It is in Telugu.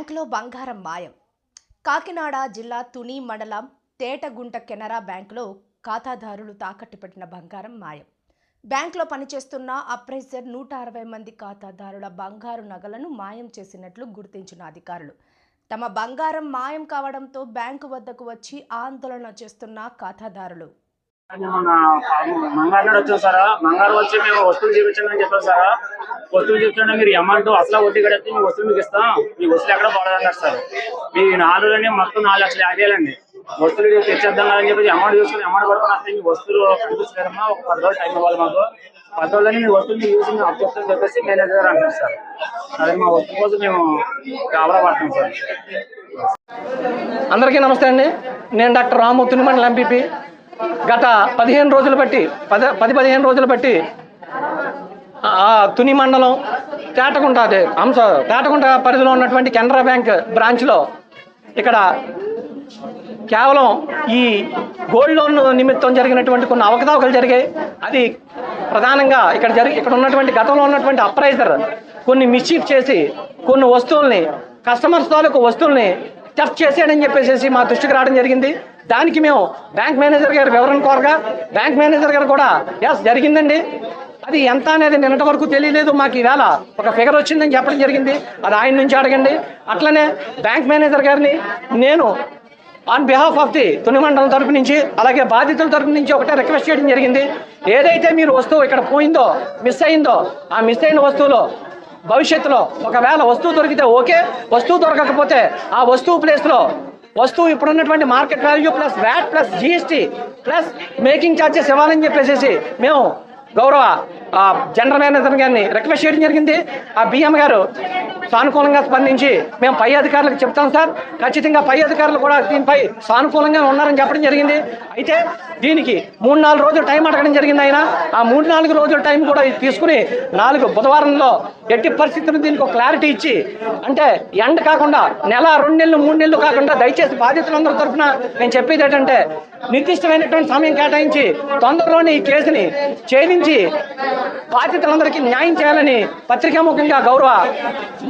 బ్యాంకులో బంగారం మాయం. కాకినాడ జిల్లా తుని మండలం తేటగుంట కెనరా బ్యాంకులో ఖాతాదారులు తాకట్టు పెట్టిన బంగారం మాయం. బ్యాంకులో పనిచేస్తున్న అప్రైజర్ నూట అరవై మంది ఖాతాదారుల బంగారు నగలను మాయం చేసినట్లు గుర్తించిన అధికారులు. తమ బంగారం మాయం కావడంతో బ్యాంకు వద్దకు వచ్చి ఆందోళన చేస్తున్న ఖాతాదారులు. మన మంగారు నాడు వచ్చాం సార్. మంగారు వచ్చి మేము వస్తువులు చూపించండి అని చెప్పారు సార్. వస్తువులు చూపించండి మీరు అమౌంట్ అసలు వడ్డీ కడితే మీ వస్తువులు మీకు ఇస్తాం. మీ వస్తువులు ఎక్కడ పోలేదన్నారు సార్. మీ నాలుగులని మొత్తం నాలుగు లక్షలు యాభేయాలండి వస్తువులు తెచ్చేద్దాం అని చెప్పి అమౌంట్ చూసుకుని అమౌంట్ పడుకుని వస్తే మీ వస్తువులు కనిపించలేదమ్మా. ఒక పది రోజులు టైం ఇవ్వాలి మాకు. పది రోజులని మీ వస్తువులు చూసి మేము అప్పచెప్తాం చెప్పేసి మేనేజర్ గారు అంటారు సార్ అదే మా వస్తువు కోసం మేము కావలా పడుతున్నాం సార్. అందరికీ నమస్తే అండి. నేను డాక్టర్ రాము తునిమండల ఎంపీపీ గత పదిహేను రోజులు బట్టి పద పది పదిహేను రోజులు బట్టి ఆ తుని మండలం తేటగుంట అదే అంశ తేటగుంట పరిధిలో ఉన్నటువంటి కెనరా బ్యాంక్ బ్రాంచ్లో ఇక్కడ కేవలం ఈ గోల్డ్ లోన్ నిమిత్తం జరిగినటువంటి కొన్ని అవకతవకలు జరిగాయి. అది ప్రధానంగా ఇక్కడ జరిగి ఇక్కడ ఉన్నటువంటి గతంలో ఉన్నటువంటి అప్రైజర్ కొన్ని మిస్చీఫ్ చేసి కొన్ని వస్తువుల్ని కస్టమర్స్ తాలూకు వస్తువుల్ని టఫ్ చేసాడని చెప్పేసి మా దృష్టికి రావడం జరిగింది. దానికి మేము బ్యాంక్ మేనేజర్ గారి వివరణ కోరగా బ్యాంక్ మేనేజర్ గారు కూడా ఎస్ జరిగిందండి. అది ఎంత అనేది నిన్నటి వరకు తెలియలేదు. మాకు ఈవేళ ఒక ఫిగర్ వచ్చిందని చెప్పడం జరిగింది. అది ఆయన నుంచి అడగండి. అట్లనే బ్యాంక్ మేనేజర్ గారిని నేను on behalf of the Tuni మండలం తరపు నుంచి అలాగే బాధితుల తరపు నుంచి ఒకటే రిక్వెస్ట్ చేయడం జరిగింది. ఏదైతే మీరు వస్తువు ఇక్కడ పోయిందో మిస్ అయిందో ఆ మిస్ అయిన వస్తువులో భవిష్యత్తులో ఒకవేళ వస్తువు దొరికితే ఓకే వస్తువు దొరకకపోతే ఆ వస్తువు ప్లేస్లో వస్తువు ఇప్పుడున్నటువంటి market value plus VAT plus GST plus making charges ఇవ్వాలని చెప్పేసి మేము గౌరవ జనరల్ మేనేజర్ గారిని రిక్వెస్ట్ చేయడం జరిగింది. ఆ బిఎం గారు సానుకూలంగా స్పందించి మేము పై అధికారులకు చెప్తాం సార్. ఖచ్చితంగా పై అధికారులు కూడా దీనిపై సానుకూలంగా ఉన్నారని చెప్పడం జరిగింది. అయితే దీనికి మూడు నాలుగు రోజులు టైం అడగడం జరిగింది ఆయన. ఆ మూడు నాలుగు రోజుల టైం కూడా తీసుకుని నాలుగు బుధవారంలో ఎట్టి పరిస్థితులు దీనికి ఒక క్లారిటీ ఇచ్చి అంటే ఎండ కాకుండా నెల రెండు నెలలు మూడు నెలలు కాకుండా దయచేసి బాధితులందరి తరఫున నేను చెప్పేది ఏంటంటే నిర్దిష్టమైనటువంటి సమయం కేటాయించి తొందరలోనే ఈ కేసుని ఛేదించి బాధితులందరికీ న్యాయం చేయాలని పత్రికాముఖంగా గౌరవ